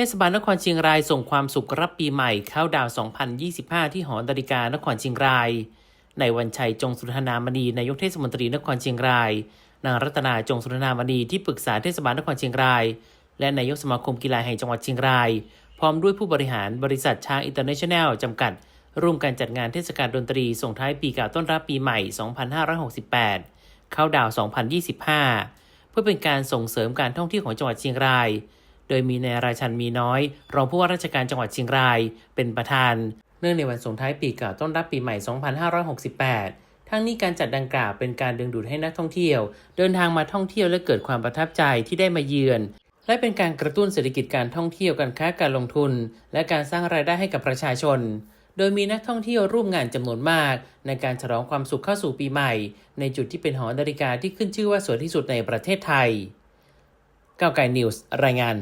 เทศบาลนครเชียงรายส่งความสุขรับปีใหม่เข้าดาว 2025 ที่หอนาฬิกานครเชียงราย ในวันชัยจงสุทนามณีนายกเทศมนตรีนครเชียงราย นางรัตนาจงสุทนามณีที่ปรึกษาเทศบาลนครเชียงราย และนายกสมาคมกีฬาแห่งจังหวัดเชียงราย พร้อมด้วยผู้บริหารบริษัทช้างอินเตอร์เนชั่นแนลจำกัด ร่วมกันจัดงานเทศกาลดนตรีส่งท้ายปีเก่าต้อนรับปีใหม่ 2568 เข้าดาว 2025 เพื่อเป็นการส่งเสริมการท่องเที่ยวของจังหวัดเชียงราย โดยมีนายราชันมีน้อย รองผู้ว่าราชการจังหวัดเชียงราย เป็นประธาน เนื่องในวันส่งท้ายปีเก่าต้อนรับปีใหม่ 2568ทั้งนี้การจัดดังกล่าวเป็นการดึงดูดให้นักท่องเที่ยว เดินทางมาท่องเที่ยวและเกิดความประทับใจที่ได้มาเยือน และเป็นการกระตุ้นเศรษฐกิจการท่องเที่ยวการค้าการลงทุน และการสร้างรายได้ให้กับประชาชน โดยมีนักท่องเที่ยวร่วมงานจำนวนมาก ในการฉลองความสุขเข้าสู่ปีใหม่ ในจุดที่เป็นหอนาฬิกาที่ขึ้นชื่อว่าสวยที่สุดในประเทศไทยก้าวไกลนิวส์รายงาน